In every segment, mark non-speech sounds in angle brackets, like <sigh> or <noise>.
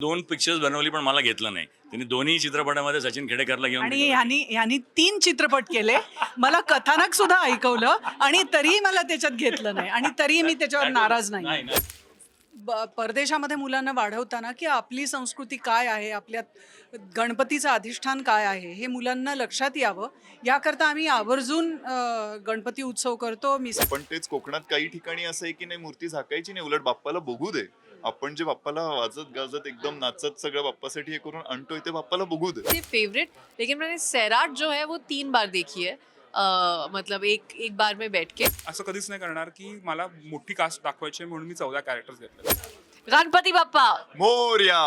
दोन पिक्चर्स बनवली पण मला घेतलं नाही. त्यांनी दोन्ही चित्रपटामध्ये सचिन खेडेकरला घेऊन आणि ह्यांनी ह्यांनी तीन चित्रपट केले. मला कथानक सुद्धा ऐकवलं आणि तरीही मला त्याच्यात घेतलं नाही. आणि तरीही मी त्याच्यावर नाराज नाही. ब- परदेशामध्ये मुलांना वाढवताना की आपली संस्कृती काय आहे आपल्यात गणपतीचं अधिष्ठान काय आहे हे मुलांना लक्षात यावं. याकरता आम्ही आवर्जून अ, गणपती उत्सव करतो. मी पण तेच कोकणात काही ठिकाणी असं आहे की नाही मूर्ती झाकायची नाही उलट बाप्पाला बघू दे. आपण जे बाप्पाला वाजत गाजत एकदम नाचत सगळं बाप्पासाठी हे करून आणतोय ते बाप्पाला बघू दे. मेरी फेवरेट लेकिन मैंने सैराट जो है वो तीन बार देखी है. अ, मतलब एक एक बार में बैठ के. असं कधीच नाही करणार की मला मोठी कास्ट दाखवायची आहे म्हणून मी चौदा कॅरेक्टर्स घेतले गणपती बाप्पा! मोर्या!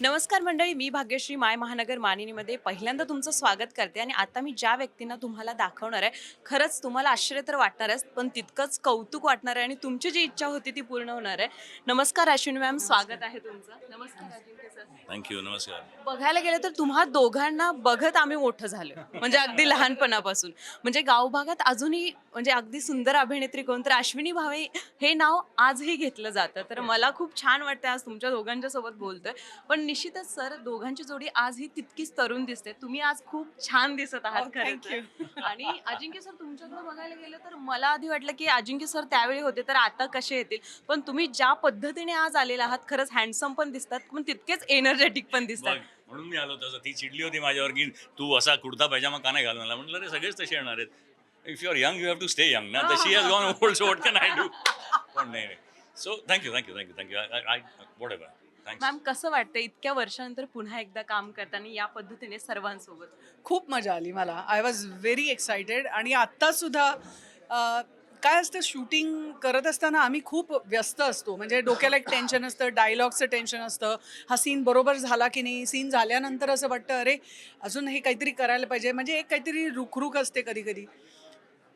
नमस्कार मंडळी मी भाग्यश्री माय महानगर मानिनीमध्ये पहिल्यांदा तुमचं स्वागत करते आणि आता मी ज्या व्यक्तींना तुम्हाला दाखवणार आहे खरंच तुम्हाला आश्चर्य तर वाटणारच पण तितकंच कौतुक वाटणार आहे आणि तुमची जी इच्छा होती ती पूर्ण होणार आहे. नमस्कार अश्विनी मॅम स्वागत आहे तुमचं. नमस्कार अजिंक्य सर. थँक्यू नमस्कार. बघायला गेलं तर तुम्हा दोघांना बघत आम्ही मोठं झालो म्हणजे अगदी लहानपणापासून. म्हणजे गावभागात अजूनही म्हणजे अगदी सुंदर अभिनेत्री कोण तर अश्विनी भावे हे नाव आजही घेतलं जातं. तर मला खूप छान वाटतं आज तुमच्या दोघांच्या सोबत बोलतोय. पण निश्चितच सर दोघांची जोडी आजही तितकीच तरुण दिसते. तुम्ही आज खूप छान दिसत आहात Oh, खरं. आणि अजिंक्य सर तुमच्याकडे बघायला गेलं तर मला आधी वाटलं की अजिंक्य सर त्यावेळी होते तर आता कसे येतील. पण तुम्ही ज्या पद्धतीने आज आलेला आहात खरंच हँडसम पण दिसतात पण तितकेच एनर्जेटिक पण दिसतात. म्हणून मी आलो तसं. ती चिडली होती माझ्यावर की तू असा कुर्ता पायजामा का नाही घालून आला? म्हटलं रे सगळेच तसे येणार आहेत. If you are young you have to stay young ना. तशी has gone old so what can I do पण नाही. So thank you thank you thank you thank you I whatever thanks ma'am कसं वाटतं इतक्या वर्षानंतर पुन्हा एकदा काम करताना या पद्धतीने सर्वांसोबत? खूप मजा आली मला. आय वॉज व्हेरी एक्सायटेड आणि आत्ता सुद्धा अ, काय असतं शूटिंग करत असताना आम्ही खूप व्यस्त असतो. म्हणजे डोक्याला एक टेन्शन असतं डायलॉगचं टेन्शन असतं. हा सीन बरोबर झाला की नाही? सीन झाल्यानंतर असं वाटतं अरे अजून हे काहीतरी करायला पाहिजे. म्हणजे एक काहीतरी रुखरुख असते कधी कधी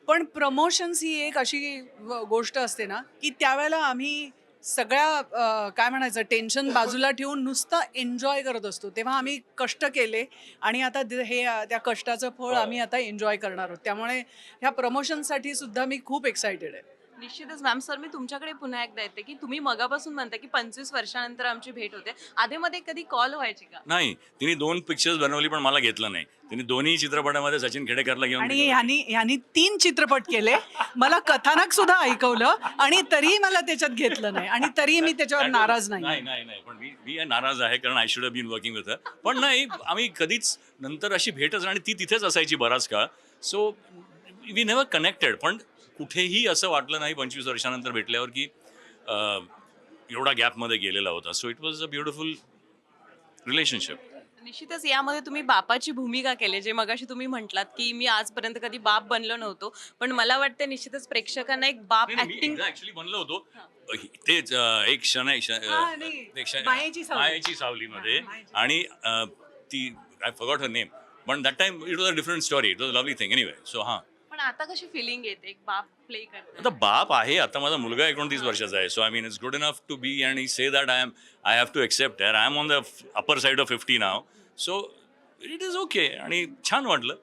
पण प्रमोशन्स ही एक अशी गोष्ट असते ना की त्यावेळेला आम्ही सगळ्या काय म्हणायचं टेन्शन बाजूला ठेवून नुसतं एन्जॉय करत असतो. तेव्हा आम्ही कष्ट केले आणि आता हे त्या कष्टाचं फळ आम्ही आता एन्जॉय करणार आहोत. त्यामुळे ह्या प्रमोशनसाठी सुद्धा मी खूप एक्सायटेड आहे. निश्चितच. मॅम सर मी तुमच्याकडे पुन्हा एकदा येते की तुम्ही मगापासून म्हणता की पंचवीस वर्षानंतर आमची भेट होते. आधीमध्ये कधी कॉल व्हायची का? नाही. तिने दोन पिक्चर्स बनवली पण मला घेतलं नाही. तिने दोन्ही चित्रपटामध्ये सचिन खेडेकरला घेऊन आणि ह्यांनी ह्यांनी तीन चित्रपट केले. मला कथानक सुद्धा ऐकवलं आणि तरीही मला त्याच्यात घेतलं नाही. आणि तरीही मी त्याच्यावर नाराज नाही नाही नाही नाही. पण मी मी नाराज आहे कारण I should been working with पण नाही आम्ही कधीच नंतर अशी भेटच आणि ती तिथेच असायची बराच काळ. सो वी नेव्हर कनेक्टेड पण कुठेही असं वाटलं नाही पंचवीस वर्षानंतर भेटल्यावर की एवढा गॅपमध्ये गेलेला होता. So it was a beautiful relationship निश्चितच यामध्ये तुम्ही बापाची भूमिका केली जे मगाशी तुम्ही म्हटलात की मी आजपर्यंत कधी बाप बनलो नव्हतो पण मला वाटतं निश्चितच प्रेक्षकांना एक बाप ऍक्टिंग ऍक्च्युली बनलो होतो. तेच एक क्षण मायेची सावली. सावलीमध्ये. आणि ती आय फॉगॉट हर नेम पण that time it was a different story it was lovely thing anyway so हां. पण आता कशी फिलिंग येते? एक बाप प्ले आता करतो बाप आहे आता माझा मुलगा एकोणतीस वर्षाचा आहे so I mean it's good enough to be and say that I am I have to accept I am on the upper side of fifty now so it is okay आणि छान वाटलं.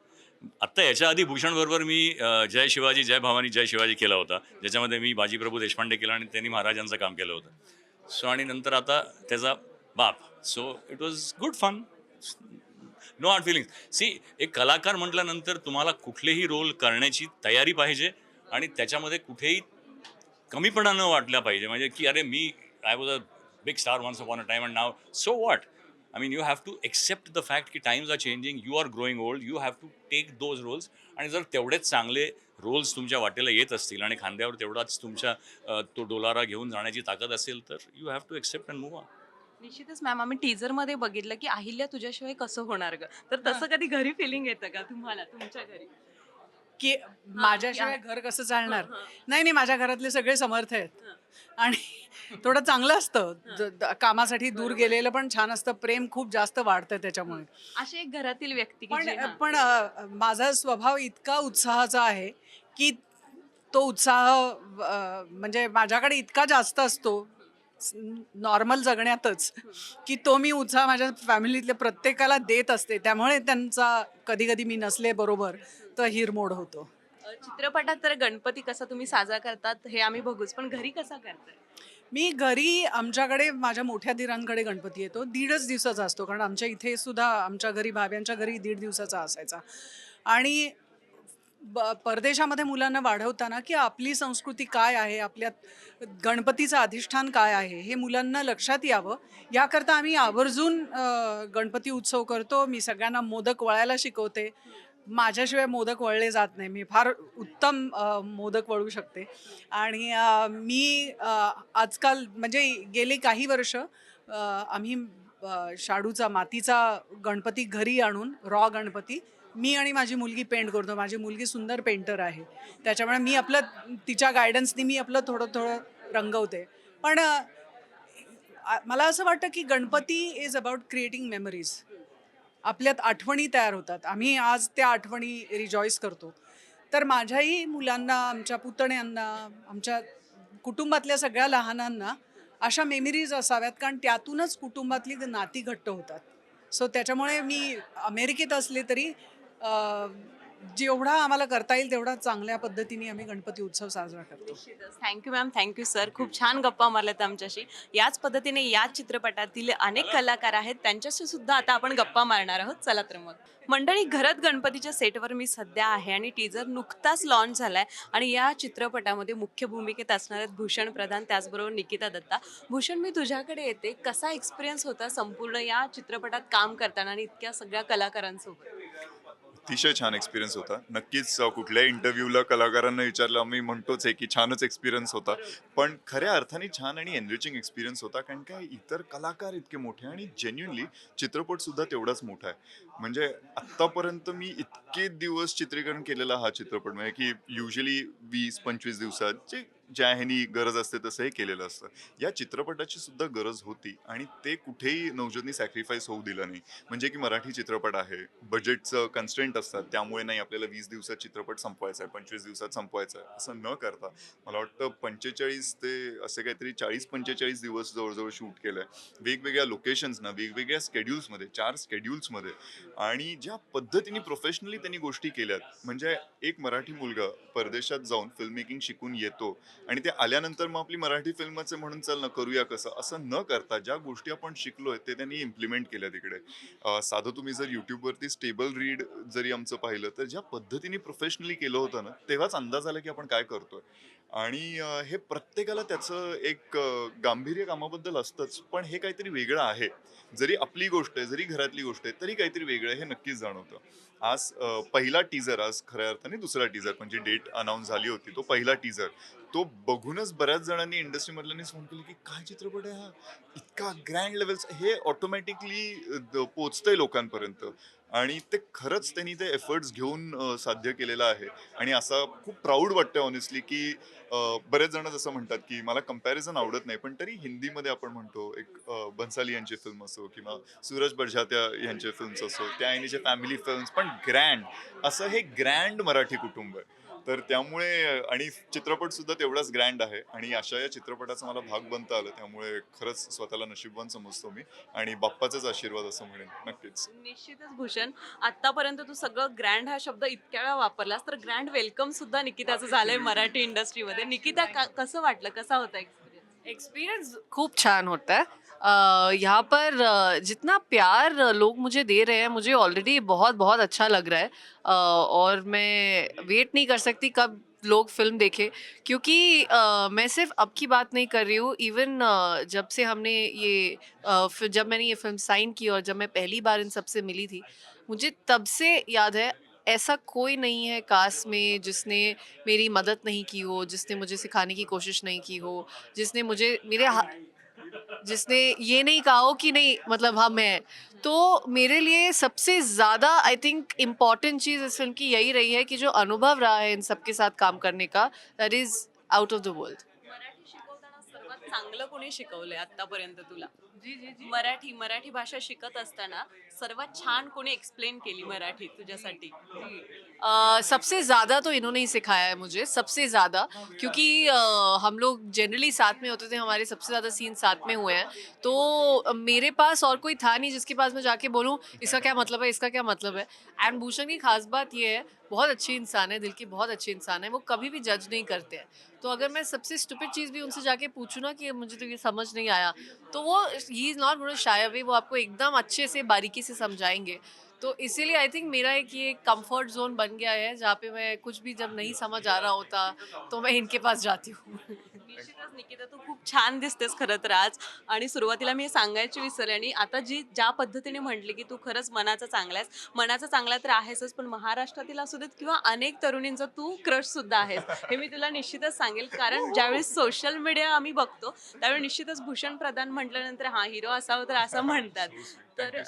आत्ता याच्या आधी भूषणबरोबर मी अं, जय शिवाजी जय भवानी जय शिवाजी केला होता. ज्याच्यामध्ये मी बाजीप्रभू देशपांडे केला आणि त्यांनी महाराजांचं काम केलं होतं. सो आणि नंतर आता त्याचा बाप. So it was good fun no hard feeling see एक कलाकार म्हटल्यानंतर तुम्हाला कुठलेही रोल करण्याची तयारी पाहिजे आणि त्याच्यामध्ये कुठेही कमीपणा न वाटला पाहिजे. म्हणजे की अरे मी I was a big star once upon a time and now so what I mean you have to accept the fact की times are changing you are growing old you have to take those roles आणि जर तेवढेच चांगले Rolls तुमच्या वाटेला येत असतील आणि खांद्यावर तेवढाच तुमच्या तो डोलारा घेऊन जाण्याची ताकद असेल तर you have to accept and move on निश्चितच मॅम आम्ही टीजरमध्ये बघितलं की अहिल्या तुझ्याशिवाय कसं होणार ग? तर तसं कधी घरी फिलिंग येतं का तुम्हाला तुमच्या घरी? की माझ्याशिवाय घर कसं चालणार? नाही नाही माझ्या घरातले सगळे समर्थ आहेत. आणि थोडं चांगलं असतं. कामासाठी दूर गेलेलं पण छान असतं. प्रेम खूप जास्त वाढतं त्याच्यामुळे. अशी एक घरातील व्यक्ती पण. पण माझा स्वभाव इतका उत्साहाचा आहे की तो उत्साह म्हणजे माझ्याकडे इतका जास्त असतो. नॉर्मल जगण्यातच की तो मी उत्साह माझ्या फॅमिलीतल्या प्रत्येकाला देत असते. त्यामुळे त्यांचा कधी कधी मी नसले बरोबर तर हिरमोड होतो. चित्रपटात तर गणपती कसा तुम्ही साजरा करतात हे आम्ही बघूच पण घरी कसा करताय? मी घरी आमच्याकडे माझ्या मोठ्या दिरांकडे गणपती येतो. दीडच दिवसाचा असतो कारण आमच्या इथे सुद्धा आमच्या घरी भाव्यांच्या घरी दीड दिवसाचा असायचा. आणि ब परदेशामध्ये मुलांना वाढवताना की आपली संस्कृती काय आहे आपल्यात गणपतीचं अधिष्ठान काय आहे हे मुलांना लक्षात यावं. याकरता आम्ही आवर्जून गणपती उत्सव करतो. मी सगळ्यांना मोदक वळायला शिकवते. माझ्याशिवाय मोदक वळले जात नाही. मी फार उत्तम मोदक वळू शकते. आणि मी आजकाल म्हणजे गेले काही वर्ष आम्ही शाडूचा मातीचा गणपती घरी आणून रॉ गणपती मी आणि माझी मुलगी पेंट करतो. माझी मुलगी सुंदर पेंटर आहे. त्याच्यामुळे मी आपलं तिच्या गायडन्सनी मी आपलं थोडं थोडं रंगवते. पण मला असं वाटतं की Ganpati is about creating memories आपल्यात आठवणी तयार होतात. आम्ही आज त्या आठवणी रिजॉईस करतो. तर माझ्याही मुलांना आमच्या पुतण्यांना आमच्या कुटुंबातल्या सगळ्या लहानांना अशा मेमरीज असाव्यात कारण त्यातूनच कुटुंबातली नाती घट्ट होतात. सो त्याच्यामुळे मी अमेरिकेत असले तरी जेवढा आम्हाला करता येईल तेवढा चांगल्या पद्धतीने आम्ही गणपती उत्सव साजरा करतो. थँक्यू मॅम थँक्यू सर खूप छान गप्पा मारल्यात आमच्याशी. याच पद्धतीने या चित्रपटातील अनेक कलाकार आहेत. त्यांच्याशी सुद्धा आता आपण गप्पा मारणार आहोत. चला तर मग. मंडळी घरात गणपतीच्या सेटवर मी सध्या आहे आणि टीजर नुकताच लॉन्च झालाय. आणि या चित्रपटामध्ये मुख्य भूमिकेत असणार आहेत भूषण प्रधान त्याचबरोबर निकिता दत्ता. भूषण मी तुझ्याकडे येते. कसा एक्सपिरियन्स होता संपूर्ण या चित्रपटात काम करताना आणि इतक्या सगळ्या कलाकारांसोबत? अतिशय छान एक्सपिरियन्स होता. नक्कीच कुठल्याही इंटरव्ह्यूला कलाकारांना विचारलं आम्ही म्हणतोच आहे की छानच एक्सपिरियन्स होता. पण खऱ्या अर्थाने छान आणि एनरिचिंग एक्सपिरियन्स होता कारण काय इतर कलाकार इतके मोठे आणि जेन्युनली चित्रपटसुद्धा तेवढाच मोठा आहे. म्हणजे आत्तापर्यंत मी इतके दिवस चित्रीकरण केलेला हा चित्रपट म्हणजे की युजली वीस पंचवीस दिवसात जे ज्या ह्यानी गरज असते तसं हे केलेलं असतं. या चित्रपटाची सुद्धा गरज होती आणि ते कुठेही नवजोतनी सॅक्रिफाईस होऊ दिलं नाही. म्हणजे की मराठी चित्रपट आहे बजेटचं कन्स्टेंट असतात त्यामुळे नाही आपल्याला वीस दिवसात चित्रपट संपवायचा आहे पंचवीस दिवसात संपवायचा आहे असं न करता मला वाटतं पंचेचाळीस ते असे काहीतरी चाळीस पंचेचाळीस दिवस जवळजवळ शूट केलं आहे वेगवेगळ्या लोकेशन्सना वेगवेगळ्या स्केड्युल्समध्ये चार स्केड्युल्समध्ये आणि ज्या पद्धतीने प्रोफेशनली त्यांनी गोष्टी केल्यात. म्हणजे एक मराठी मुलगा परदेशात जाऊन फिल्म मेकिंग शिकून येतो. आणि ते आल्यानंतर मग आपली मराठी फिल्मच म्हणून चल ना करूया कसं? असं न करता ज्या गोष्टी आपण शिकलोय ते त्यांनी इम्प्लिमेंट केल्या तिकडे साधं तुम्ही जर युट्यूबवरती स्टेबल रीड जरी आमचं पाहिलं तर ज्या पद्धतीने प्रोफेशनली केलं होतं ना तेव्हाच अंदाज आला की आपण काय करतोय. आणि हे प्रत्येकाला त्याचं एक गांभीर्य कामाबद्दल असतंच पण हे काहीतरी वेगळं आहे. जरी आपली गोष्ट आहे जरी घरातली गोष्ट आहे तरी काहीतरी वेगळं हे नक्कीच जाणवतं. आज पहिला टीजर आज खऱ्या अर्थाने दुसरा टीजर म्हणजे डेट अनाऊन्स झाली होती तो पहिला टीजर तो बघूनच बऱ्याच जणांनी इंडस्ट्रीमधल्यांनीच फोन केलं की काय चित्रपट आहे हा? इतका ग्रँड लेवल्स हे ऑटोमॅटिकली पोचतंय लोकांपर्यंत. आणि ते खरंच त्यांनी ते एफर्ट्स घेऊन साध्य केलेलं आहे. आणि असा खूप प्राऊड वाटतं ऑनेस्टली की बरेच जण जसं म्हणतात की मला कंपॅरिझन आवडत नाही पण तरी हिंदीमध्ये आपण म्हणतो एक बन्साली यांची फिल्म असो किंवा सूरज बडझात्या यांचे फिल्म्स असो त्या यांचे फॅमिली फिल्म्स पण ग्रँड असं हे ग्रँड मराठी कुटुंब आहे. तर त्यामुळे आणि चित्रपट सुद्धा तेवढाच ग्रँड आहे. आणि अशा या चित्रपटाचा मला भाग बनता आलं त्यामुळे खरंच स्वतःला नशीबवान समजतो मी. आणि बाप्पाचाच आशीर्वाद असं म्हणेन नक्कीच. निश्चितच भूषण. आतापर्यंत तू सगळं ग्रँड हा शब्द इतक्या वेळा वापरलास तर ग्रँड वेलकम सुद्धा निकिताचं झालंय मराठी इंडस्ट्रीमध्ये निकिता का- कसं वाटलं? कसा होता एक्सपिरियन्स एक्सपीरियंस खूब छान होता. यहाँ पर जितना प्यार लोग मुझे दे रहे हैं मुझे ऑलरेडी बहुत बहुत अच्छा लग रहा है। और मैं वेट नहीं कर सकती कब लोग फ़िल्म देखे क्योंकि अ, मैं सिर्फ़ अब की बात नहीं कर रही हूँ। इवन जब से हमने ये फिर जब मैंने ये फ़िल्म साइन की और जब मैं पहली बार इन सबसे मिली थी मुझे तब से याद है ऐसा कोई नहीं है कास्ट में जिसने मेरी मदद नहीं की हो जिसने मुझे सिखाने की कोशिश नहीं की हो जिसने मुझे मेरे जिसने ये नहीं कहा हो कि नहीं मतलब हम हैं। तो मेरे लिए सबसे ज़्यादा आई थिंक इम्पॉर्टेंट चीज़ इस फिल्म की यही रही है कि जो अनुभव रहा है इन सबके साथ काम करने का that is out of the world चांगलं कोणी शिकवलंय आतापर्यंत तुला? मराठी मराठी भाषा शिकत असताना सर्वात छान कोणी एक्सप्लेन केली मराठी तुझ्यासाठी? अ, सबसे ज़्यादा तो इन्होंने ही सिखाया है मुझे सबसे ज़्यादा. क्योंकि अ, हम लोग जनरली साथ में होते थे हमारे सबसे ज़्यादा सीन साथ में हुए हैं. तो अ, मेरे पास और कोई था नहीं जिसके पास मैं जाके बोलूँ इसका क्या मतलब है इसका क्या मतलब है? एंड भूषण की खास बात यह है बहुत अच्छे इंसान है दिल के बहुत अच्छे इंसान है वो कभी भी जज नहीं करते हैं. तो अगर मैं सबसे स्टूपिड चीज़ भी उनसे जाके पूछूँ ना कि मुझे तो ये समझ नहीं आया तो वो he is not gonna shy away वो आपको एकदम अच्छे से, बारीकी से समझाएँगे। तो इसीलिए आई थिंक मेरा एक ये कंफर्ट जोन बन गया है, जहाँ पे मैं कुछ भी जब नहीं समझ आ रहा होता तो मैं इनके पास जाती हूँ। निश्चितच निकिता तू खूप छान दिसतेस खरं तर आज. आणि सुरुवातीला मी सांगायची विसरले आणि आता जी ज्या पद्धतीने म्हटली की तू खरंच मनाचा चांगला आहेस. मनाचा चांगला तर आहेसच पण महाराष्ट्रातील असू देत किंवा अनेक तरुणींचा तू क्रश सुद्धा आहेस. हे मी तुला निश्चितच सांगेल कारण ज्यावेळी सोशल मीडिया आम्ही बघतो त्यावेळी निश्चितच भूषण प्रधान म्हटल्यानंतर हा हिरो असावं तर असं म्हणतात. तर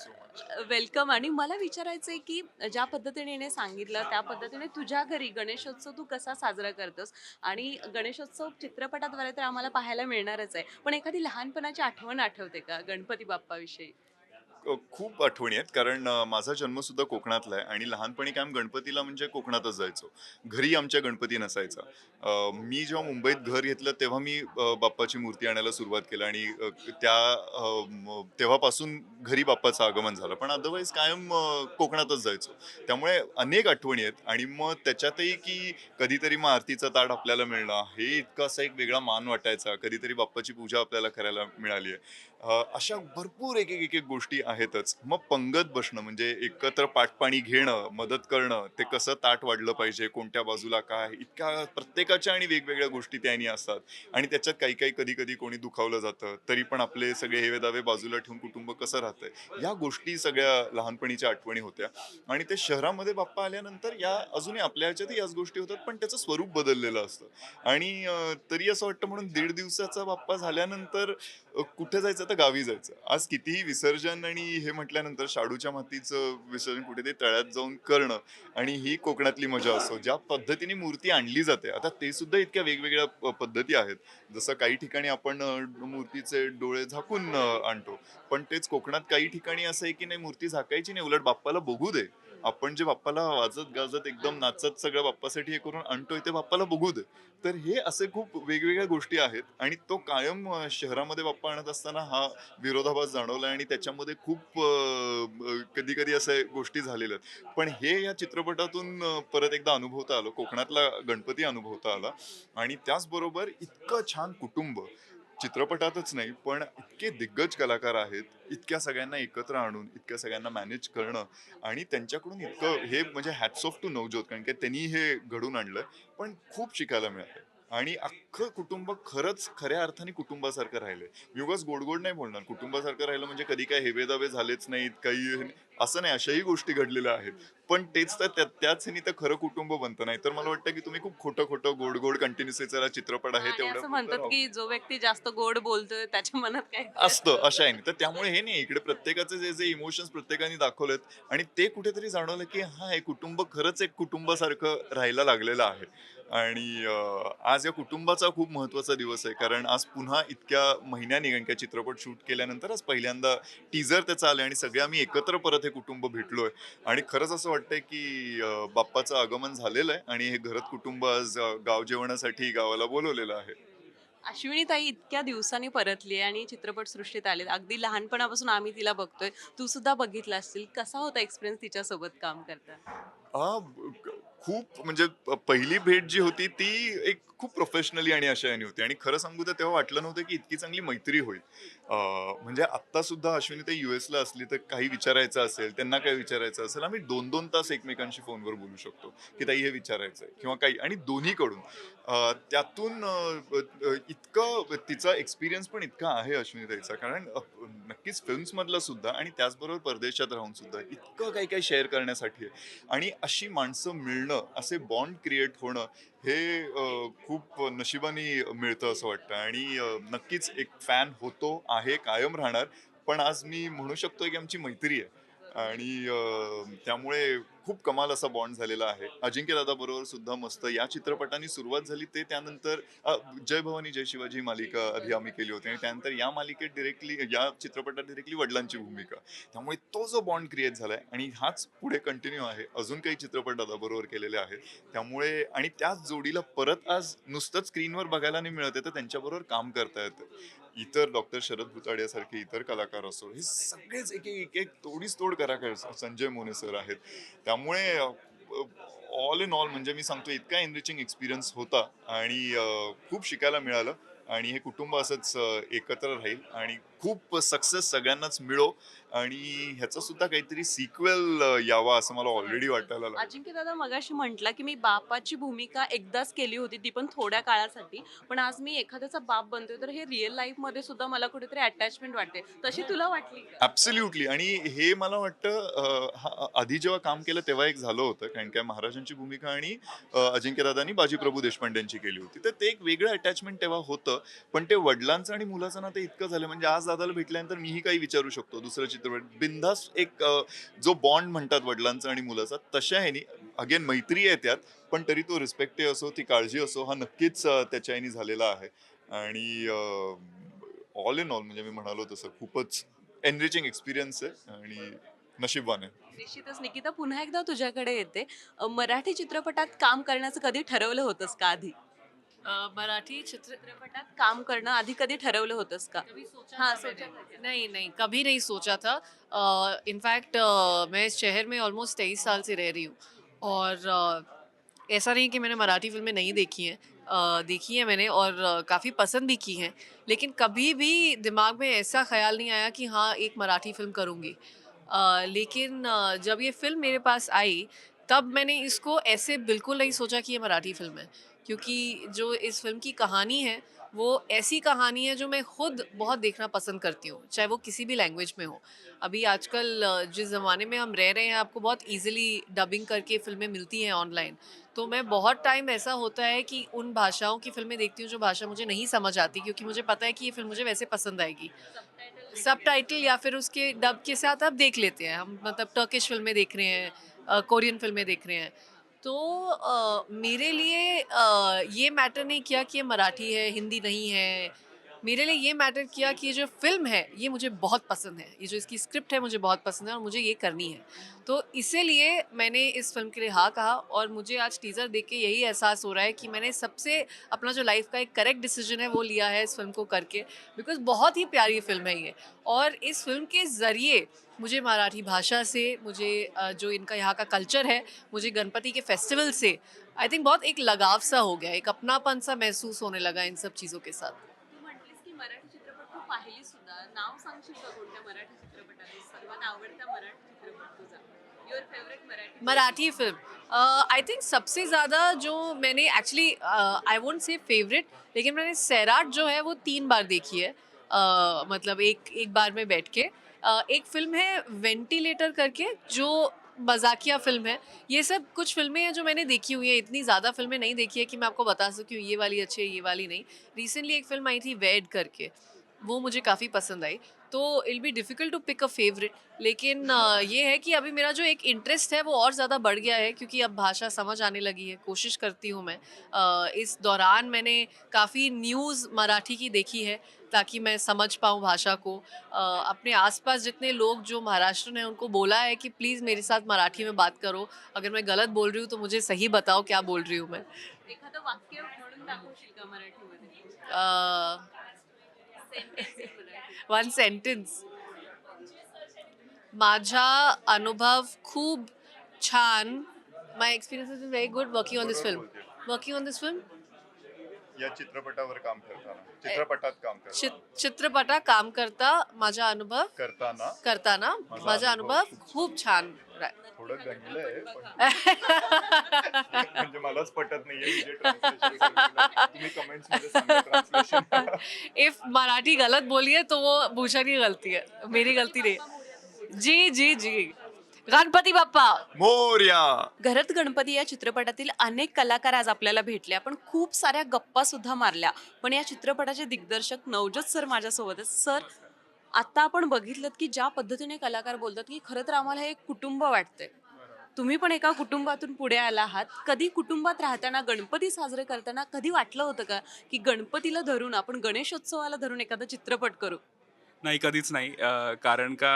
वेलकम आणि मला विचारायचं आहे की ज्या पद्धतीने हिने सांगितलं त्या पद्धतीने तुझ्या घरी गणेशोत्सव तू कसा साजरा करतोस? आणि गणेशोत्सव चित्रपटाद्वारे तर आम्हाला पाहायला मिळणारच आहे. पण एखादी लहानपणाची आठवण आठवते का गणपती बाप्पाविषयी? खूप आठवणी आहेत. कारण माझा जन्मसुद्धा कोकणातला आहे आणि लहानपणी कायम गणपतीला म्हणजे कोकणातच जायचो. घरी आमच्या गणपती नसायचा. मी जेव्हा मुंबईत घर घेतलं तेव्हा मी बाप्पाची मूर्ती आणायला सुरुवात केली आणि त्या तेव्हापासून घरी बाप्पाचं आगमन झालं. पण अदरवाईज कायम कोकणातच जायचो. त्यामुळे अनेक आठवणी आहेत आणि मग त्याच्यातही की कधीतरी मग आरतीचा ताट आपल्याला मिळणं हे इतका असा एक वेगळा मान वाटायचा. कधीतरी बाप्पाची पूजा आपल्याला करायला मिळाली आहे. अशा भरपूर एक एक एक गोष्टी आहेतच. मग पंगत बसणं म्हणजे एकत्र पाठपाणी घेणं मदत करणं ते कसं ताट वाढलं पाहिजे कोणत्या बाजूला काय इतक्या प्रत्येकाच्या आणि वेगवेगळ्या गोष्टी त्यांनी असतात. आणि त्याच्यात काही काही कधी कधी कोणी दुखावलं जातं तरी पण आपले सगळे हेवे दावे बाजूला ठेवून कुटुंब कसं राहतंय? या गोष्टी सगळ्या लहानपणीच्या आठवणी होत्या. आणि ते शहरामध्ये बाप्पा आल्यानंतर या अजूनही आपल्या ह्याच्यातही याच गोष्टी होतात पण त्याचं स्वरूप बदललेलं असतं. आणि तरी असं वाटतं म्हणून दीड दिवसाचा बाप्पा झाल्यानंतर कुठे जायचं? आता गावी जायचं. आज कितीही विसर्जन आणि हे म्हटल्यानंतर शाडूच्या मातीचं विसर्जन कुठे ते तळ्यात जाऊन करणं आणि ही कोकणातली मजा असो ज्या पद्धतीने मूर्ती आणली जाते आता ते सुद्धा इतक्या वेगवेगळ्या पद्धती आहेत. जसं काही ठिकाणी आपण मूर्तीचे डोळे झाकून आणतो पण तेच कोकणात काही ठिकाणी असं आहे की नाही मूर्ती झाकायची नाही उलट बाप्पाला बघू दे. आपण जे बाप्पाला वाजत गाजत एकदम नाचत सगळं बाप्पासाठी हे करून आणतोय ते बाप्पाला बघू दे. तर हे असे खूप वेगवेगळ्या गोष्टी आहेत आणि तो कायम शहरामध्ये बाप्पा आणत असताना हा विरोधाभास जाणवला आणि त्याच्यामध्ये खूप कधी कधी अशा गोष्टी झालेल्या आहेत. पण हे या चित्रपटातून परत एकदा अनुभवता आलं. कोकणातला गणपती अनुभवता आला. आणि त्याचबरोबर इतकं छान कुटुंब. चित्रपटातच नाही पण इतके दिग्गज कलाकार आहेत इतक्या सगळ्यांना एकत्र आणून इतक्या सगळ्यांना मॅनेज करणं आणि त्यांच्याकडून इतकं हे म्हणजे हॅट्स ऑफ टू नवज्योत कारण की त्यांनी हे घडून आणलं पण खूप शिकायला मिळालं. आणि अख्खं कुटुंब खरंच खऱ्या अर्थाने कुटुंबासारखं राहिलंय. मी गोडगोड गोड गोड नाही बोलणार. कुटुंबासारखं राहिलं म्हणजे कधी काही हेवेदावे झालेच नाहीत काही असं नाही अशाही गोष्टी घडलेल्या आहेत. पण तेच तर त्या- त्याच ह्यानी तर खरं कुटुंब बनतं नाही. तर मला वाटतं की तुम्ही खूप खोटं खोटं गोड गोड कंटिन्युअसचा चित्रपट आहे तेवढं म्हणतात की जो व्यक्ती जास्त गोड बोलतोय त्याच्या मनात काय असतं अशा आहे तर त्यामुळे हे नाही इकडे प्रत्येकाचे जे जे इमोशन्स प्रत्येकाने दाखवलेत आणि ते कुठेतरी जाणवलं की हा हे कुटुंब खरंच एक कुटुंबासारखं राहायला लागलेलं आहे. आणि आज या कुटुंबाचा खूप महत्त्वाचा दिवस आहे. कारण आज पुन्हा इतक्या महिन्यानी चित्रपट शूट केल्यानंतर आज पहिल्यांदा टीजर त्याचा आलं आणि सगळे आम्ही एकत्र परत हे कुटुंब भेटलोय. आणि खरंच असं वाटतंय की बाप्पाचं आगमन झालेलं आहे आणि हे घरत कुटुंब आज गाव जेवणासाठी गावाला बोलवलेलं आहे. अश्विनी ताई इतक्या दिवसांनी परतली आणि चित्रपट सृष्टीत आले अगदी लहानपणापासून आम्ही तिला बघतोय. तू सुद्धा बघितला असतील कसा होता एक्सपिरियन्स तिच्यासोबत काम करता खूप म्हणजे पहिली भेट जी होती ती एक खूप प्रोफेशनली आणि अशा याने होती. आणि खरं सांगू तर तेव्हा वाटलं नव्हतं की इतकी चांगली मैत्री होईल. म्हणजे आत्ता सुद्धा अश्विनी ते युएसला असली तर काही विचारायचं असेल त्यांना काय विचारायचं असेल आम्ही दोन दोन तास एकमेकांशी फोनवर बोलू शकतो की ताई हे विचारायचं आहे किंवा काही आणि दोन्हीकडून. त्यातून इतकं तिचा एक्सपिरियन्स पण इतका आहे अश्विनी ताईचा. कारण नक्कीच फिल्म्समधला सुद्धा आणि त्याचबरोबर परदेशात राहून सुद्धा इतकं काही काही शेअर करण्यासाठी आहे. आणि अशी माणसं मिळणं असे बॉन्ड क्रिएट होणं हे खूप नशिबाने मिळतं असं वाटतं. आणि नक्कीच एक फॅन होतो आहे कायम राहणार. पण आज मी म्हणू शकतो की आमची मैत्री आहे. आणि त्यामुळे खूप कमाल असा बॉन्ड झालेला आहे. अजिंक्य दादा बरोबर सुद्धा मस्त या चित्रपटाने सुरुवात झाली. ते त्यानंतर जय भवानी जय शिवाजी मालिका आधी आम्ही केली होती. आणि त्यानंतर या मालिकेत डिरेक्टली या चित्रपटात डिरेक्टली वडिलांची भूमिका. त्यामुळे तो जो बॉन्ड क्रिएट झालाय आणि हाच पुढे कंटिन्यू आहे. अजून काही चित्रपट दादा बरोबर केलेले आहेत. त्यामुळे आणि त्याच जोडीला परत आज नुसतंच स्क्रीनवर बघायला नाही मिळत आहे तर त्यांच्याबरोबर काम करता येतं. इतर डॉक्टर शरद भुताडियासारखे इतर कलाकार असो हे सगळेच एक एक एक तोडीस तोड कलाकार संजय मोने सर आहेत. त्यामुळे ऑल इन ऑल म्हणजे मी सांगतो इतका एनरिचिंग एक्सपिरियन्स होता आणि खूप शिकायला मिळालं. आणि हे कुटुंब असंच एकत्र राहील आणि खूप सक्सेस सगळ्यांनाच मिळो. आणि ह्याचा सुद्धा काहीतरी सिक्वेल यावा असं मला ऑलरेडी वाटायला लागलं. अजिंक्य दादा मगाशी म्हटला की मी बापाची भूमिका एकदाच केली होती ती पण थोड्या काळासाठी. पण आज मी एखाद्याचा बाप बनतोय तर हे रिअल लाईफमध्ये सुद्धा मला कुठेतरी अटॅचमेंट वाटते. तशी तुला वाटली? ऍब्सल्युटली आणि हे मला वाटतं आधी जेव्हा काम केलं तेव्हा एक झालं होतं. कारण काय महाराजांची भूमिका आणि अजिंक्य दादानी बाजी प्रभू देशपांडेंची केली होती. तर ते एक वेगळं अटॅचमेंट तेव्हा होतं. पण ते वडिलांचं आणि मुलाचं नातं इतकं झालं. म्हणजे आज दादाला भेटल्यानंतर मीही काही विचारू शकतो. दुसरं चित्रपट बिंदास एक जो बॉन्ड म्हणतात वडिलांचा आणि मुलाचा तशा ह्यानी अगेन मैत्री आहे त्यात पण तरी तो रिस्पेक्टिव्ह असो ती काळजी असो हा नक्कीच त्याच्या ह्यानी झालेला आहे. आणि ऑल इन ऑल म्हणजे मी म्हणालो तसं खूपच एनरिचिंग एक्सपिरियन्स आहे आणि नशीबवान आहे. निश्चितच निकिता पुन्हा एकदा तुझ्याकडे येते. मराठी चित्रपटात काम करण्याचं कधी ठरवलं होतंस का आधी? मराठी चित्र चित्रपटात काम करणं आधी कधी ठरवलं होतंस का हाँ, सोचा नहीं नहीं कभी नहीं सोचा था. इनफैक्ट मैं इस शहर में ऑलमोस्ट तेईस साल से रह रही हूँ। और अ, ऐसा नहीं कि मैंने मराठी फ़िल्में नहीं देखी हैं। अ, देखी हैं मैंने और काफ़ी पसंद भी की हैं। लेकिन कभी भी दिमाग में ऐसा ख्याल नहीं आया कि हाँ एक मराठी फ़िल्म करूँगी। लेकिन जब ये फ़िल्म मेरे पास आई तब मैंने इसको ऐसे बिल्कुल नहीं सोचा कि ये मराठी फ़िल्म है। क्योंकि जो इस फ़िल्म की कहानी है, वो ऐसी कहानी है जो मैं खुद बहुत देखना पसंद करती हूँ, चाहे वो किसी भी लैंग्वेज में हो। अभी आजकल, जिस ज़माने में हम रह रहे हैं, आपको बहुत इजीली डबिंग करके फ़िल्में मिलती हैं ऑनलाइन तो मैं बहुत टाइम ऐसा होता है कि उन भाषाओं की फ़िल्में देखती हूँ जो भाषा मुझे नहीं समझ आती, क्योंकि मुझे पता है कि ये फ़िल्म मुझे वैसे पसंद आएगी। सब टाइटल या फिर उसके डब के साथ आप देख लेते हैं। हम मतलब टर्किश फ़िल्में देख रहे हैं कोरियन फ़िल्में देख रहे हैं। तो मेरे लिए ये मैटर नहीं किया कि ये मराठी है हिंदी नहीं है। मेरे लिए ये मैटर किया कि ये जो फ़िल्म है, ये मुझे बहुत पसंद है। ये जो इसकी स्क्रिप्ट है, मुझे बहुत पसंद है और मुझे ये करनी है। तो इसीलिए मैंने इस फ़िल्म के लिए हाँ कहा और मुझे आज टीज़र देख के यही एहसास हो रहा है कि मैंने सबसे अपना जो लाइफ का एक करेक्ट डिसीज़न है, वो लिया है इस फ़िल्म को करके। बिकॉज़ बहुत ही प्यारी फ़िल्म है ये। और इस फ़िल्म के ज़रिए मुझे मराठी भाषा से, मुझे जो इनका यहाँ का कल्चर है, मुझे गणपति के फेस्टिवल से आई थिंक बहुत एक लगाव सा हो गया, एक अपनापन सा महसूस होने लगा इन सब चीज़ों के साथ तू म्हटलीस की मराठी चित्रपट तू पाहिली सुद्धा नाव सांगशील का कोणत्या मराठी सर्वात आवडता मराठी चित्रपट तुझा. मराठी फ़िल्म आई थिंक सबसे ज़्यादा जो मैंने actually I won't say favourite लेकिन मैंने सैराट जो है वो तीन बार देखी है। uh, मतलब एक एक बार में बैठ के। uh, एक फ़िल्म है वेंटिलेटर करके जो मजाकिया फ़िल्म है। ये सब कुछ फ़िल्में हैं जो मैंने देखी हुई है। इतनी ज़्यादा फ़िल्में नहीं देखी है कि मैं आपको बता सकूँ ये वाली अच्छी है ये वाली नहीं। रिसेंटली एक फ़िल्म आई थी वेड करके। वो मुझे काफ़ी पसंद आई। तो I'll be difficult to pick a favourite लेकिन ये है कि अभी मेरा जो एक इंटरेस्ट है वो और ज़्यादा बढ़ गया है क्योंकि अब भाषा समझ आने लगी है कोशिश करती हूँ मैं। इस दौरान मैंने काफ़ी न्यूज़ मराठी की देखी है ताकि मैं समझ पाऊँ भाषा को। अपने आसपास जितने लोग जो महाराष्ट्र हैं उनको बोला है कि प्लीज़ मेरे साथ मराठी में बात करो। अगर मैं गलत बोल रही हूँ तो मुझे सही बताओ क्या बोल रही हूँ मैं। एखादं वाक्य म्हणून दाखवशील का मराठीमध्ये Sentence in Marathi. One sentence माझा अनुभव खूप छान. My experience is very good working on this film working on this film या चित्रपटावर काम करताना. चित्रपटात काम करताना. चित्रपटा काम करता माझा अनुभव करताना. करताना माझा अनुभव खूप छान. थोडं गणलंय पण <laughs> म्हणजे मलाच पटत नाहीये मी जे translation सांगितलं. तुम्ही कमेंट्समध्ये सांगा translation. इफ मराठी गलत बोलिए तो वो भूषण की गलती है मेरी गलती नहीं. जी जी जी. गणपती बाप्पा. मोरया. घरात गणपती या चित्रपटातील अनेक कलाकार आज आपल्याला भेटले. आपण खूप साऱ्या गप्पा सुद्धा मारल्या. पण या चित्रपटाचे दिग्दर्शक नवजोत सर माझ्यासोबत आहेत. सर आता आपण बघितलं की ज्या पद्धतीने कलाकार बोलतात की खरं तर आम्हाला हे एक कुटुंब वाटतंय. तुम्ही पण एका कुटुंबातून पुढे आला आहात. कधी कुटुंबात राहताना गणपती साजरे करताना कधी वाटलं होतं का की गणपतीला धरून आपण गणेशोत्सवाला धरून एखादा चित्रपट करू? नाही कधीच नाही. कारण का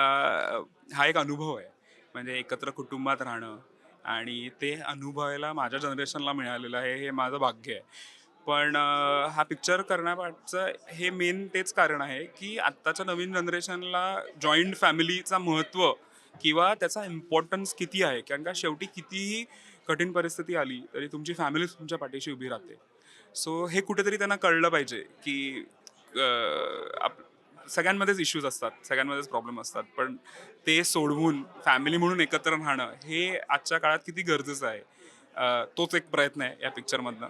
हा एक अनुभव आहे. म्हणजे एकत्र कुटुंबात राहणं आणि ते अनुभवायला माझ्या जनरेशनला मिळालेलं आहे हे माझं भाग्य आहे. पण हा पिक्चर करण्यापाठचं हे मेन तेच कारण आहे की आत्ताच्या नवीन जनरेशनला जॉईंट फॅमिलीचा महत्त्व किंवा त्याचा इम्पॉर्टन्स किती आहे? कारण का शेवटी कितीही कठीण परिस्थिती आली तरी तुमची फॅमिली तुमच्या पाठीशी उभी राहते. सो हे कुठेतरी त्यांना कळलं पाहिजे की आप सगळ्यांमध्येच इश्यूज असतात सगळ्यांमध्येच प्रॉब्लेम असतात. पण ते सोडवून फॅमिली म्हणून एकत्र राहणं हे आजच्या काळात किती गरजेचं आहे? तोच एक प्रयत्न आहे या पिक्चरमधनं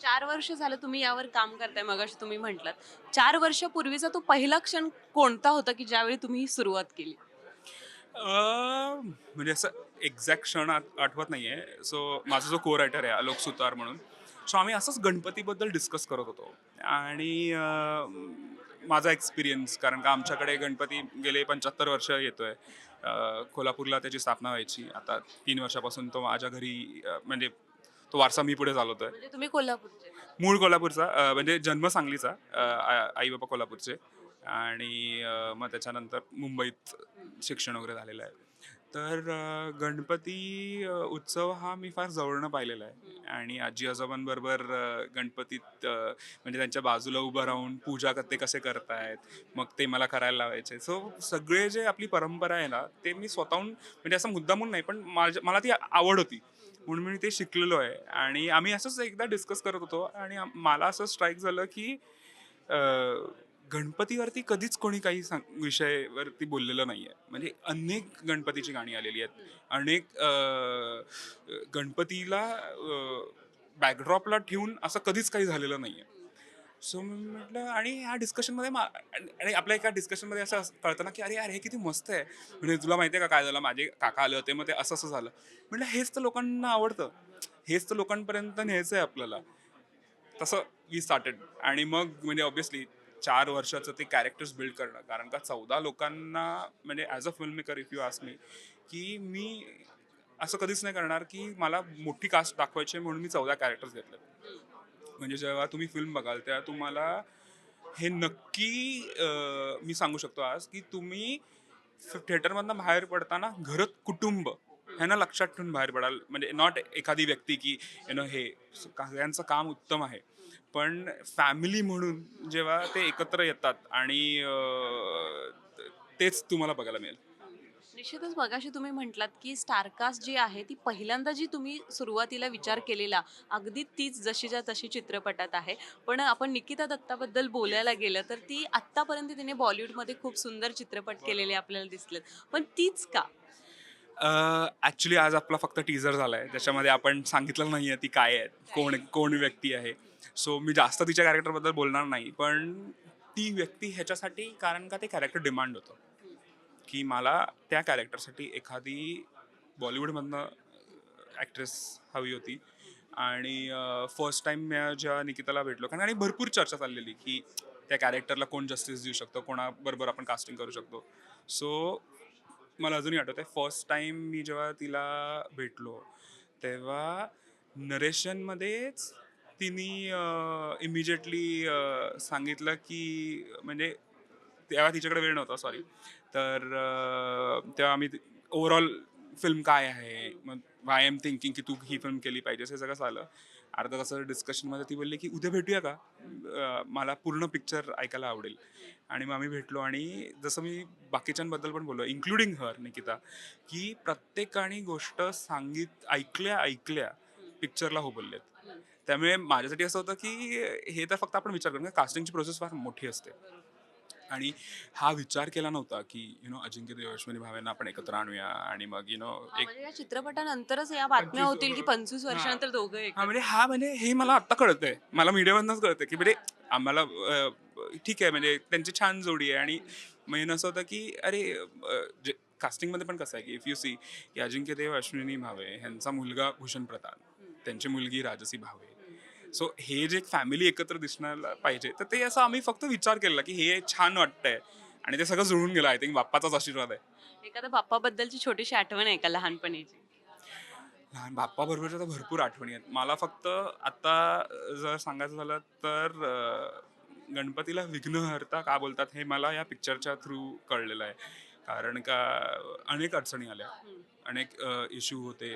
चार वर्ष झालं तुम्ही यावर काम करताय मगाशी तुम्ही म्हटलात. चार वर्षापूर्वीचा तो पहिला क्षण कोणता होता की ज्यावेळी तुम्ही ही सुरुवात केली? म्हणजे असं एक्झॅक्ट क्षण आठवत नाही आहे सो माझा जो को रायटर आहे आलोक सुतार म्हणून सो आम्ही असंच गणपतीबद्दल डिस्कस करत होतो. आणि माझा एक्सपिरियन्स कारण का आमच्याकडे गणपती गेले पंच्याहत्तर वर्ष येतोय. आहे कोल्हापूरला त्याची स्थापना व्हायची. आता तीन वर्षापासून तो माझ्या घरी म्हणजे तो वारसा मी पुढे चालवतोय. म्हणजे तुम्ही कोल्हापूरचे. मूळ कोल्हापूरचा अं, म्हणजे जन्म सांगलीचा आई बाबा कोल्हापूरचे. आणि अं, मग त्याच्यानंतर मुंबईत शिक्षण वगैरे झालेलं आहे. तर अं, गणपती अं, उत्सव हा मी फार जवळनं पाहिलेला आहे. आणि आजी आजोबांबरोबर अं, गणपतीत अं, म्हणजे त्यांच्या बाजूला उभं राहून पूजा क- ते कसे करतायत मग ते मला करायला लावायचे. सो सगळे जे आपली परंपरा आहे ना ते मी स्वतःहून म्हणजे असं मुद्दामून नाही पण माझ्या मला ती आवड होती. म्हणून मी ते शिकलेलो आहे. आणि आम्ही असंच एकदा डिस्कस करत होतो आणि मला असं स्ट्राईक झालं की गणपतीवरती कधीच कोणी काही सांग विषयावरती बोललेलं नाही आहे म्हणजे अनेक गणपतीची गाणी आलेली आहेत. अनेक गणपतीला बॅकड्रॉपला ठेवून असं कधीच काही झालेलं नाही आहे सो मी म्हटलं आणि ह्या डिस्कशनमध्ये मा आणि आपल्या एका डिस्कशनमध्ये असं असं कळतं ना की अरे यार हे किती मस्त आहे. म्हणजे तुला माहिती आहे का काय झालं? माझे काका आले होते मग ते असं असं झालं. म्हटलं हेच तर लोकांना आवडतं. हेच तर लोकांपर्यंत न्यायचं आहे आपल्याला. तसं वी स्टार्टेड आणि मग म्हणजे ऑब्विसली चार वर्षाचं ते कॅरेक्टर्स बिल्ड करणं. कारण का चौदा लोकांना म्हणजे as a film maker if you ask me की मी असं कधीच नाही करणार की मला मोठी कास्ट दाखवायची आहे म्हणून मी चौदा कॅरेक्टर्स घेतले म्हणजे जेव्हा तुम्ही फिल्म बघाल तेव्हा तुम्हाला हे नक्की मी सांगू शकतो आज की तुम्ही थिएटरमधनं बाहेर पडताना घरत कुटुंब ह्यांना लक्षात ठेवून बाहेर पडाल. म्हणजे नॉट एखादी व्यक्ती की यु नो हे सगळ्यांचं काम उत्तम आहे. पण फॅमिली म्हणून जेव्हा ते एकत्र येतात आणि तेच तुम्हाला बघायला मिळेल. निश्चितच मगाशी तुम्ही म्हटलात की स्टारकास्ट जी आहे ती पहिल्यांदा जी तुम्ही सुरुवातीला विचार केलेला अगदी तीच जशीच्या तशी चित्रपटात आहे. पण आपण निकिता दत्ताबद्दल बोलायला गेलं तर ती आत्तापर्यंत तिने बॉलिवूडमध्ये खूप सुंदर चित्रपट केलेले आपल्याला दिसलेत. पण तीच का? ॲक्च्युली आज आपला फक्त टीझर झाला आहे ज्याच्यामध्ये आपण सांगितलं नाही आहे ती काय आहे कोण कोण व्यक्ती आहे. सो मी जास्त तिच्या कॅरेक्टरबद्दल बोलणार नाही. पण ती व्यक्ती ह्याच्यासाठी कारण का ते कॅरेक्टर डिमांड होतं. की मला त्या कॅरेक्टरसाठी एखादी बॉलिवूडमधनं ॲक्ट्रेस हवी होती. आणि फर्स्ट टाईम मी जेव्हा निकिताला भेटलो कारण आणि भरपूर चर्चा चाललेली की त्या कॅरेक्टरला कोण जस्टिस देऊ शकतो कोणाबरोबर आपण कास्टिंग करू शकतो. सो मला अजूनही आठवत आहे फर्स्ट टाईम मी जेव्हा तिला भेटलो तेव्हा नरेशनमध्येच तिने इमिजिएटली सांगितलं की म्हणजे तेव्हा तिच्याकडे वेळ नव्हता सॉरी तर तेव्हा आम्ही ओव्हरऑल फिल्म काय आहे मग आय एम थिंकिंग की तू ही फिल्म केली पाहिजेस हे सगळं झालं. अर्धा तासाच्या डिस्कशनमध्ये ती बोलली की उद्या भेटूया का? मला पूर्ण पिक्चर ऐकायला आवडेल. आणि मग आम्ही भेटलो आणि जसं मी बाकीच्यांबद्दल पण बोललो इन्क्लुडिंग हर निकिता की प्रत्येकाने गोष्ट सांगित ऐकल्या ऐकल्या पिक्चरला हो बोललेत. त्यामुळे माझ्यासाठी असं होतं की हे तर फक्त आपण विचार करू कास्टिंगची प्रोसेस फार मोठी असते. आणि हा विचार केला नव्हता की यु नो अजिंक्य देव अश्विनी भावेंना आपण एकत्र आणूया आणि मग यु नो एक म्हणजे या चित्रपटानंतरच या बातम्या होतील की पंचवीस वर्षानंतर दोघं एक. हा म्हणजे हा म्हणजे हे मला आत्ता कळतंय. मला मीडियामधनंच कळतंय की म्हणजे आम्हाला अं, ठीक आहे म्हणजे त्यांची छान जोडी आहे आणि मेन असं होतं की अरे अं, जे कास्टिंगमध्ये पण कसं आहे की इफ यू सी की अजिंक्य देव अश्विनी भावे ह्यांचा मुलगा भूषण प्रताप त्यांची मुलगी राजसी भावे. सो हे जे फॅमिली एकत्र दिसण्याला पाहिजे तर ते असं आम्ही फक्त विचार केला की हे छान वाटतंय. आणि ते सगळं जुळून गेलं. आय थिंक बाप्पाचाच आशीर्वाद आहे. एखाद्या बाप्पाबद्दलची छोटीशी आठवण आहे का लहानपणीची? लहान बाप्पाबरोबरच्या तर भरपूर आठवणी आहेत. मला फक्त आता जर सांगायचं झालं तर गणपतीला विघ्नहर्ता का बोलतात हे मला या पिक्चरच्या थ्रू कळलेलं आहे. कारण का अनेक अडचणी आल्या. अनेक इश्यू होते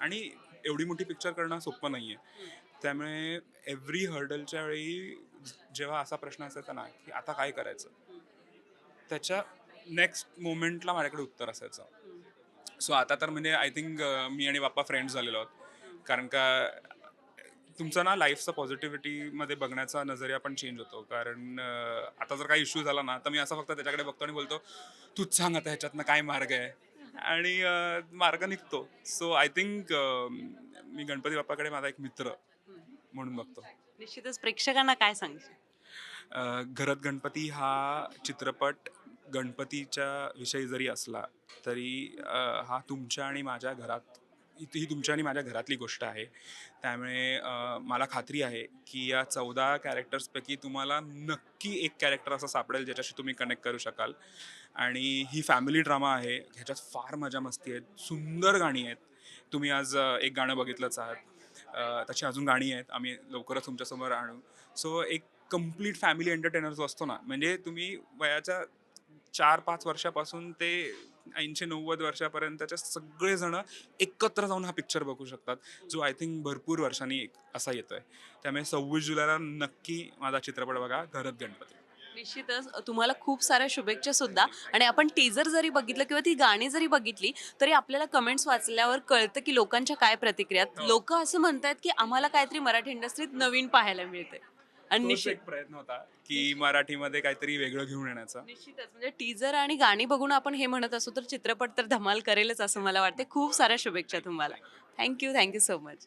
आणि एवढी मोठी पिक्चर करणं सोपं नाही आहे त्यामुळे एव्हरी हर्डलच्या वेळी जेव्हा असा प्रश्न असायचा ना की आता काय करायचं? त्याच्या नेक्स्ट मोमेंटला माझ्याकडे उत्तर असायचं. सो आता तर म्हणजे आय थिंक मी आणि बाप्पा फ्रेंड्स झालेलो आहोत. कारण का तुमचा ना लाईफचा पॉझिटिव्हिटीमध्ये बघण्याचा नजरिया पण चेंज होतो. कारण आता जर काही इश्यू झाला ना तर मी असं फक्त त्याच्याकडे बघतो आणि बोलतो तूच सांग आता ह्याच्यातनं काय मार्ग आहे? आणि मार्ग निघतो. सो आय थिंक मी गणपती बाप्पाकडे माझा एक मित्र म्हणून बघतो. निश्चितच प्रेक्षकांना काय सांगशील? अ, घरात गणपती हा चित्रपट गणपतीच्या विषयी जरी असला तरी हा तुमच्या आणि माझ्या घरात ही तुमच्या आणि माझ्या घरातली गोष्ट आहे. त्यामुळे मला खात्री आहे की या चौदा कॅरेक्टर्सपैकी तुम्हाला नक्की एक कॅरेक्टर असं सापडेल ज्याच्याशी तुम्ही कनेक्ट करू शकाल. आणि ही फॅमिली ड्रामा आहे. ह्याच्यात फार मजा मस्ती आहेत सुंदर गाणी आहेत. तुम्ही आज एक गाणं बघितलंच आहात. त्याची तशी अजून गाणी आहेत. आम्ही लवकरच तुमच्यासमोर आणू. सो एक कंप्लीट फॅमिली एंटरटेनर जो असतो ना म्हणजे तुम्ही वयाच्या चार पाच वर्षापासून ते ऐंशी नव्वद वर्षापर्यंतच्या सगळेजण एकत्र जाऊन हा पिक्चर बघू शकतात. जो आय थिंक भरपूर वर्षांनी एक असा येतोय. त्यामुळे सव्वीस जुलैला नक्की माझा चित्रपट बघा. घरत गणपती. निश्चितच. तुम्हाला खूप साऱ्या शुभेच्छा सुद्धा. आणि आपण टीजर जरी बघितलं किंवा ती गाणी जरी बघितली तरी आपल्याला कमेंट्स वाचल्यावर कळतं की लोकांच्या काय प्रतिक्रिया आहेत. लोक असं म्हणतात की आम्हाला काहीतरी मराठी इंडस्ट्रीत नवीन पाहायला मिळते आणि निश्चित प्रयत्न होता की मराठीमध्ये काहीतरी वेगळं घेऊन येण्याचा. निश्चितच. म्हणजे टीजर आणि गाणी बघून आपण हे म्हणत असू तर चित्रपट तर धमाल करेलच असं मला वाटते खूप साऱ्या शुभेच्छा तुम्हाला. Thank you thank you so much